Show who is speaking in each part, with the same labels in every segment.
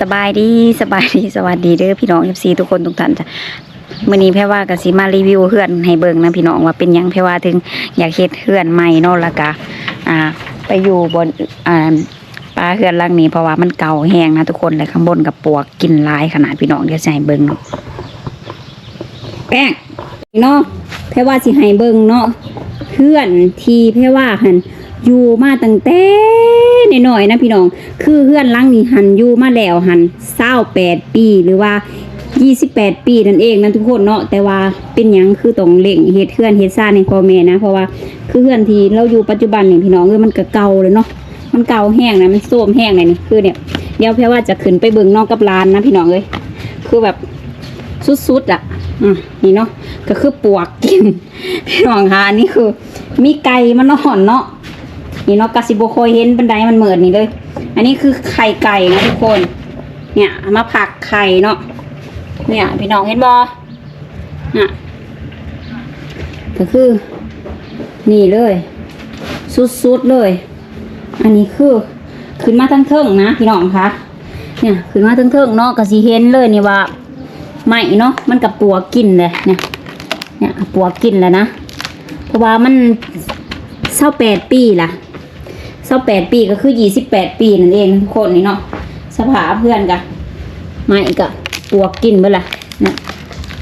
Speaker 1: สบายดีสบายดีสวัสดีเด้อพี่น้อง FC ทุกคนทุกท่านจ้ะมื้อนี้แพ่ว่าก็สิมารีวิวเฮือนให้เบิ่งนะพี่น้องว่าเป็นยังแพ่ว่าถึงอยากเฮ็ดเฮือนใหม่นาะแล้วก็อ่า ไปอยู่บนอ่าปลาเฮือนหลังนี้เพราะว่ามันเก่าแห้งนะทุกคนเลยข้างบนกับปวกกินลายขนาดพี่น้องเดี๋ยวจะให้เบิ่งเนาะแป้งเนาะแพ่ว่าสิให้เบิ่งเนาะเฮือนที่แพ่ว่าหันอยู่มาตั้งแต่ น้อยๆนะพี่น้อง คือเฮือนหลังนี้หันอยู่มาแล้วหันเศร้าแปดปีหรือว่า28 ปีนั่นเองนะทุกคนเนาะแต่ว่าเป็นยังคือต้องเล่งเฮ็ดเฮือนเฮ็ดซ่าให้พ่อแม่นะ เพราะว่าคือเฮือนที่เราอยู่ปัจจุบันนี่พี่น้องเออมันก็เก่าเลยเนาะมันเก่าแห้งนะมันโทรมแห้งเลยนี่คือเนี่ยเดี๋ยวแพ่ว่าจะขึ้นไปเบิ่งนอกกับลานนะพี่น้องเอ้ยคือแบบสุดๆอะอะนี่เนาะก็คือปวกกินพี่น้องคะอันนี่คือ มีไก่มานอนเนาะ นี่เนาะกาสิโบโคยเห็นบันไดมันเหมือนนี่เลย อันนี้คือไข่ไก่นะทุกคน เนี่ยมาผักไข่เนาะ เนี่ยพี่น้องเห็นบอน่ะก็คือ นี่เลย สุดๆเลย อันนี้คือขึ้นมาทั้งเทิงนะพี่น้องคะเนี่ยขึ้นมาทั้งเทิงเนาะก็สิเห็นเลยนี่ว่าไหมเนาะมันกับปัวกินเลยเนี่ยเนี่ยปัวกินแล้วนะเพราะว่ามันเศร้าแปดปีล่ะาแปดปีก็คือยี่สิบแปดปีนั่นเองทุกคนนี่เนาะสภาเพื่อนกันไม่ก็ปวกกินเบ่ล่ะเนี่ย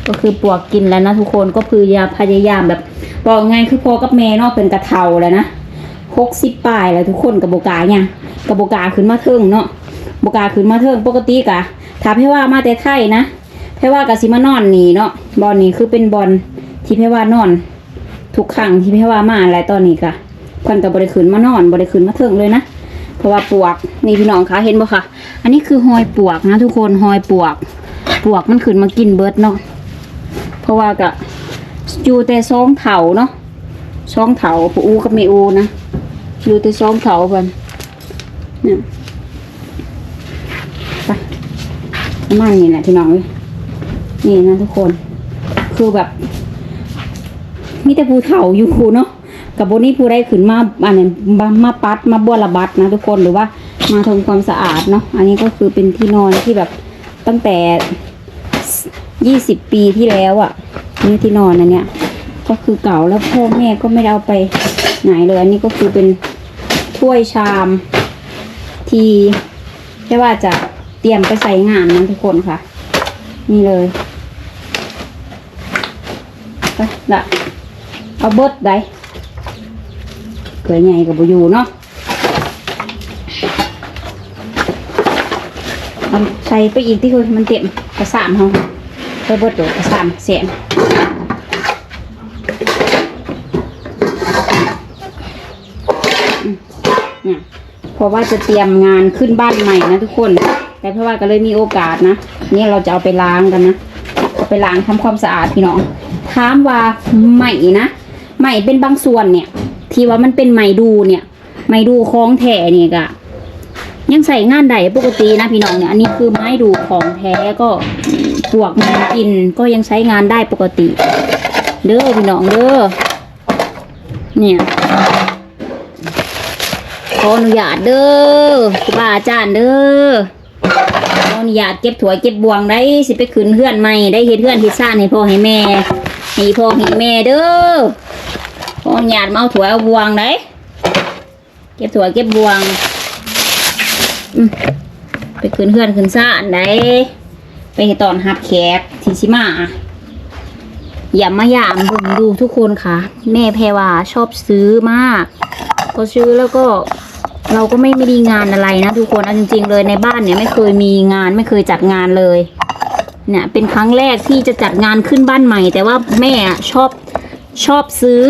Speaker 1: ก็คือปวกกินแล้วนะทุกคนก็คืออยาพยายามแบบบอกไงคือพ่อกับแม่เนาะเป็นกระเทาแล้วนะหกสิบปลายแล้วทุกคนกับโบกาเนี่ยกับโบกาขึ้นมาเทิงเนาะโบกาขึ้นมาเทิงปกติกะถามให้ว่ามาแต่ไทยนะให้ว่ากะสิมานอนนี่เนาะบอลนี่คือเป็นบอลที่ให้ว่านอน ทุกครั้งที่ให้ว่ามาอะไรตอนนี้กะ เพิ่นกับบริขึ้นมานอนบริขึ้นมาเทิงเลยนะเพราะว่าปวกนี่พี่น้องคะเห็นบ่คะอันนี้คือหอยปวกนะ ทุกคนหอยปวก ปวกมันขึ้นมากินเบิดเนาะเพราะว่ากะอยู่แต่ซองเถาเนาะซองเถาปูอูกับเมอูนะอยู่แต่ซองเถาเพิ่นเนี่ยไปประมาณนี้แหละพี่น้องนี่นะทุกคน คือแบบมีแต่ภูเถาอยู่เนาะ กับโบนี่ผู้ได้ขึ้นมาอันนั้นมาปัดมาบัวระบัดนะทุกคนหรือว่ามาทำความสะอาดเนาะอันนี้ก็คือเป็นที่นอนที่แบบตั้งแต่ยี่สิบปีที่แล้วอะ่ะนี่ที่นอนอันเนี้ยก็คือเก่าแล้วพ่อแม่ก็ไม่ได้เอาไปไหนเลย อันนี้ก็คือเป็นถ้วยชามที่แค่ว่าจะเตรียมไปใส่งานนะทุกคนค่ะ นี่เลยไปละเอาเบิดได้ เกิดไงกับบุยูเนาะมันใส่ไปอีกที่คือมันเต็มกระสามเขาไปเบิดเดี๋ยวกระสามเสียงอืมเพราะว่าจะเตรียมงานขึ้นบ้านใหม่นะทุกคน แต่เพราะว่าก็เลยมีโอกาสนะนี่เราจะเอาไปล้างกันนะเอาไปล้างทำความสะอาดพี่น้องถามว่าใหม่นะใหม่เป็นบางส่วนเนี่ย ที่ว่ามันเป็นไหมดูเนี่ยไหมดูคล้องแท้เนี่ยก็ยังใส่งานใดปกตินะพี่น้องเนี่ยอันนี้คือไม้ดูของแท้ก็ปวกมันกินก็ยังใช้งานได้ปกติ เด้อพี่น้องเด้อเนี่ยขออนุญาตเด้อครูบาอาจารย์เด้อขออนุญาตเก็บถั่วเก็บบวงได้สิไปขืนเพื่อนใหม่ได้เฮ็ดเพื่อนเฮ็ดซ่านให้พ่อให้แม่ให้พ่อให้แม่เด้อ ขออนุญาตมาเอาถั่วเอาบวงได้เก็บถั่วเก็บบวงไปขึ้นเพื่อนขึ้นซ่านไดไปตอนหับแขกทีชิมาอย่ามาหยามบิ่งดูทุกคนค่ะ แม่แพรวาชอบซื้อมากพอซื้อแล้วก็เราก็ไม่ไม่ดีงานอะไรนะทุกคนเอาจริง ๆ เลยในบ้านเนี่ยไม่เคยมีงานไม่เคยจัดงานเลยเนี่ยเป็นครั้งแรกที่จะจัดงานขึ้นบ้านใหม่ แต่ว่าแม่ชอบ ชอบซื้อ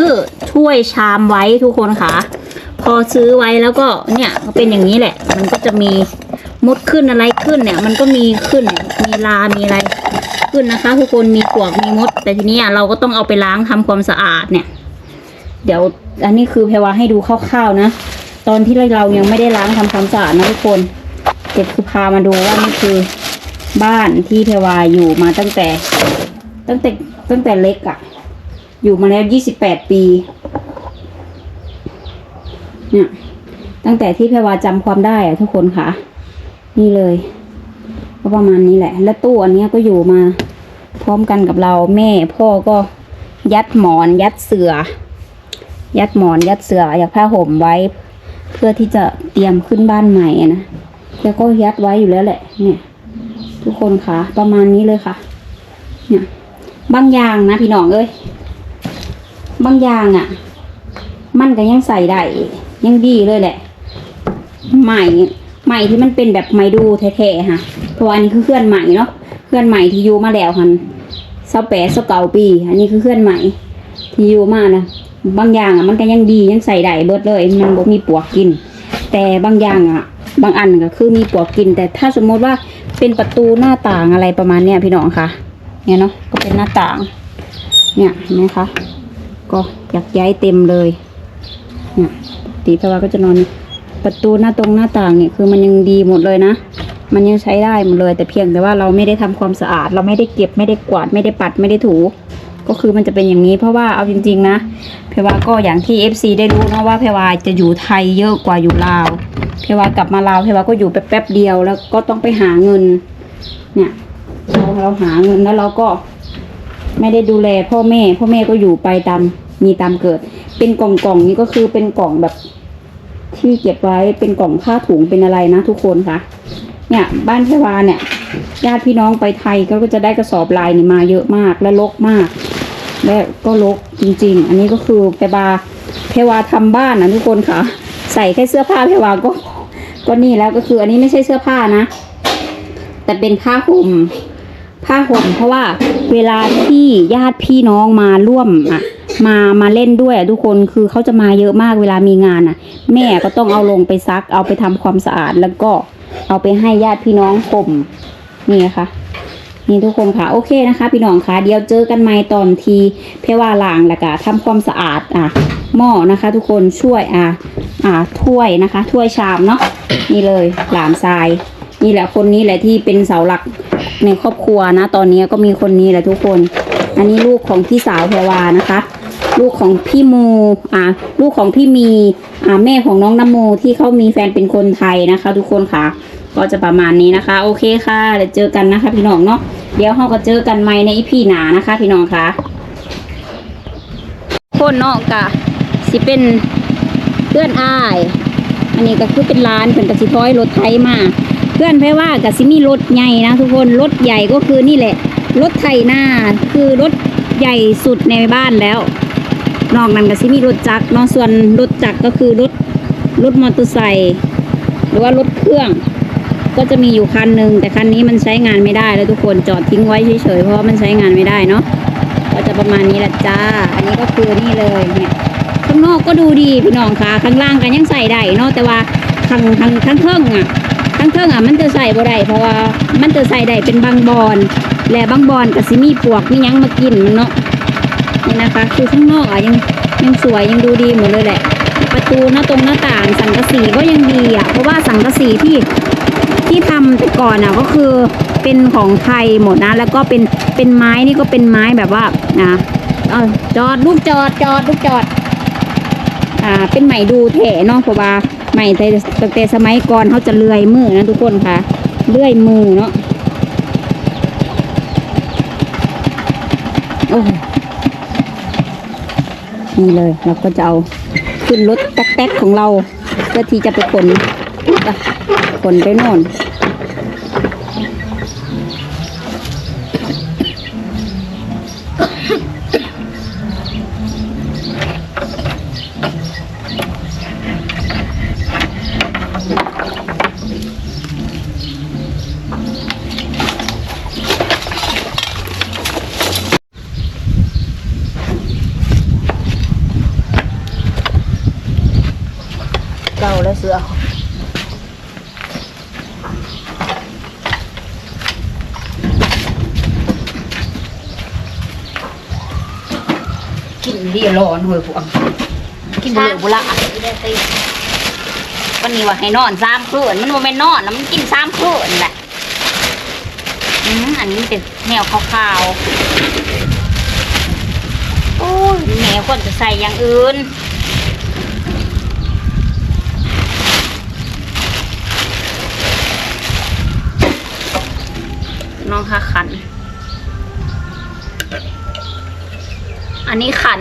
Speaker 1: ถ้วยชามไว้ทุกคนค่ะ พอซื้อไว้แล้วก็เนี่ยก็เป็นอย่างนี้แหละ มันก็จะมีมดขึ้นอะไรขึ้นเนี่ย มันก็มีขึ้นมีลา มีอะไรขึ้นนะคะ ทุกคนมีปลวกมีมด แต่ทีนี้เราก็ต้องเอาไปล้างทำความสะอาดเนี่ย เดี๋ยวอันนี้คือแพรวาให้ดูคร่าวๆนะ ตอนที่เรายังไม่ได้ล้างทำความสะอาดนะทุกคนเด็กคือพามาดูว่านี่คือบ้านที่แพรวาอยู่มาตั้งแต่ ตั้งแต่ตั้งแต่เล็กอะ่ะ อยู่มาแล้วยี่สิบแปดปีเนี่ยตั้งแต่ที่แพรวาจำความได้อะทุกคนค่ะ นี่เลย ก็ประมาณนี้แหละ และตู้อันนี้ก็อยู่มา พร้อมกันกับเราแม่พ่อก็ยัดหมอน ยัดเสือ ยัดหมอน ยัดเสืออยากผ้าห่มไว้ เพื่อที่จะเตรียมขึ้นบ้านใหม่นะแล้วก็ยัดไว้อยู่แล้วแหละ เนี่ย ทุกคนค่ะ ประมาณนี้เลยค่ะ เนี่ยบางอย่างนะพี่น้องเอ้ย บางอย่างอะ มันก็ยังใส่ได้ยังดีเลยแหละใหม่ใหม่ที่มันเป็นแบบไม้ดูแท้ๆค่ะเพราะว่าอันนี้คือเคลื่อนใหม่เนาะเคลื่อนใหม่ที่อยู่มาแล้วคันเศร้าแปดเศร้าเก่าปี อันนี้คือเคลื่อนใหม่ที่อยู่มานะบางอย่างอะมันก็ยังดียังใส่ได้เบิดเลย มันบ่มีปวกกิน แต่บางอย่างอะ บางอันก็คือมีปวกกิน แต่ถ้าสมมติว่าเป็นประตูหน้าต่างอะไรประมาณเนี้ยพี่น้องค่ะเนี่ยเนาะก็เป็นหน้าต่าง เนี่ยเห็นไหมคะ ก็อยากย้ายเต็มเลยเนี่ยปกติแพรวาก็จะนอนประตูหน้าตรงหน้าต่างเนี่ยคือมันยังดีหมดเลยนะ มันยังใช้ได้หมดเลย แต่เพียงแต่ว่าเราไม่ได้ทำความสะอาด เราไม่ได้เก็บไม่ได้กวาดไม่ได้ปัดไม่ได้ถู ก็คือมันจะเป็นอย่างนี้ เพราะว่าเอาจริง ๆ นะเพรวาก็อย่างที่ FC ได้รู้นะว่าเพรวาจะอยู่ไทยเยอะกว่าอยู่ลาวเพรวากลับมาลาวเพรวาก็อยู่แป๊บๆเดียวแล้วก็ต้องไปหาเงิน เนี่ยเราเราหาเงินแล้วเราก็ ไม่ได้ดูแลพ่อแม่ พ่อแม่ก็อยู่ไปตามมีตามเกิด เป็นกล่องกล่องนี้ก็คือเป็นกล่องแบบ ที่เก็บไว้เป็นกล่องผ้าถุงเป็นอะไรนะทุกคนคะเนี่ย บ้านเพวาเนี่ยญาติพี่น้องไปไทยก็จะได้กระสอบลายนี่มาเยอะมากและลกมาก และก็ลกจริง ๆ อันนี้ก็คือเพวาเพวาทำบ้านนะทุกคนค่ะ ใส่แค่เสื้อผ้าเพวาก็ก็นี่แล้วก็คืออันนี้ไม่ใช่เสื้อผ้านะ แต่เป็นผ้าห่ม ผ้าห่มเพราะว่าเวลาที่ญาติพี่น้องมาร่วมอะมามาเล่นด้วยอะทุกคนคือเขาจะมาเยอะมากเวลามีงานอะ แม่ก็ต้องเอาลงไปซัก เอาไปทำความสะอาดแล้วก็เอาไปให้ญาติพี่น้องห่มนี่นะคะนี่ทุกคนค่ะโอเคนะคะ พี่น้องค่ะเดี๋ยวเจอกันใหม่ตอนทีเพว่าล้างแล้วก็ทำความสะอาดอะหม้อนะคะ ทุกคนช่วยอะอ่าถ้วยนะคะ ถ้วยชามเนาะนี่เลยหลานทราย นี่แหละคนนี้แหละที่เป็นเสาหลัก ในครอบครัวนะ ตอนนี้ก็มีคนนี้แหละทุกคน อันนี้ลูกของพี่สาวแพรวานะคะ ลูกของพี่มูอ่าลูกของพี่มีอ่าแม่ของน้องน้ำโมที่เขามีแฟนเป็นคนไทยนะคะ ทุกคนค่ะ ก็จะประมาณนี้นะคะ โอเคค่ะเดี๋ยวเจอกันนะคะ พี่น้องเนาะเดี๋ยวเราก็เจอกันใหม่ในอีพีหนานะคะ พี่น้องค่ะคนนาะกะสิเป็นเพื่อนอ้าย อันนี้ก็คือเป็นร้านเป็นกระสิท้อยรถไทยมาเพื่อนแพ่ว่ากะสิมีรถใหญ่นะทุกคนรถใหญ่ก็คือนี่แหละ รถไถนาคือรถใหญ่สุดในบ้านแล้ว นอกนั้นก็สิมีรถจักรนาะส่วนรถจักรก็คือรถรถมอเตอร์ไซค์หรือว่ารถเครื่อง ก็จะมีอยู่คันหนึ่งแต่คันนี้มันใช้งานไม่ได้แล้วทุกคนจอดทิ้งไว้เฉยๆเพราะมันใช้งานไม่ได้เนาะก็จะประมาณนี้แหละจ้า อันนี้ก็คือนี่เลยเนี่ยข้างนอกก็ดูดีพี่น้องค่ะข้างล่างกันยังใส่ได้เนาะแต่ว่าข้างข้างข้างเทิงอะ ข้งเทิงอะมันจะใส่บ่ได้เพราะว่ามันจะใส่ได้เป็นบางบอน และบางบอนก็สิมีปวกมียังมากินมันเนาะนี่นะคะ คือข้างนอกอะยังยังสวยยังดูดีหมดเลยแหละ ประตูหน้าตรงหน้าต่างสังกะสีก็ยังดีอะเพราะว่าสังกะสีที่ที่ทำแต่ก่อนอะก็คือเป็นของไทยหมดนะ แล้วก็เป็นเป็นไม้นี่ก็เป็นไม้แบบว่านะเออจอดลูกจอดจอดลูกจอดอ่าเป็นไหมดูเถเนาะเพราะว่า ใหม่แต่แต่สมัยก่อนเขาจะเลื่อยมือนะทุกคนค่ะ เลื่อยมือเนาะโอ้นี่เลยเราก็จะเอาขึ้นรถแต๊กๆของเรา เพื่อที่จะไปขนขนไปโน่น เสื้อกินเรียร้อนเว้ยพวกกินเบื่อบุละวันนี้ว่าให้นอนสามคืนมันว่าไม่นอนแล้วมันกินสามคืนแหละอืมอันนี้เป็นแนวขาวๆโอ้ยแมวคนจะใส่อย่างอื่น น้องค่ะขัน อันนี้ขัน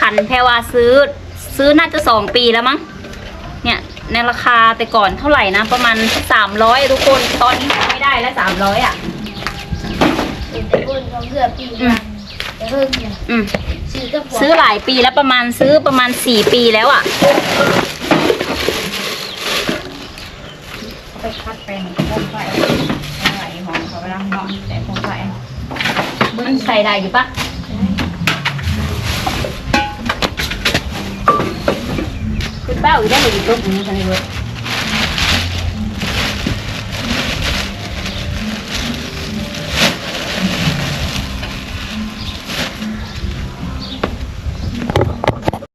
Speaker 1: ขันแพรว่าซื้อ ซื้อน่าจะสองปีแล้วมั้ง เนี่ยในราคาแต่ก่อนเท่าไหร่นะ ประมาณสามร้อยทุกคนตอนนี้ไม่ได้แล้วสามร้อยอะ
Speaker 2: แต่บุญของเกือบปีวันแต่เพิ่งเนี่ย
Speaker 1: อืม
Speaker 2: ซื้อกับหัว
Speaker 1: ซื้อหลายปีแล้วประมาณซื้อประมาณสี่ปีแล้วอะ
Speaker 3: ไปคัดแปลงโคมไฟ ไหลหอมเขาไปล้างนอนแต่โคมไฟ
Speaker 1: มันใส่ได้อยู่ปะคุณเป้าอยู่ได้หรืออยู่ตรงนี้คะในรถ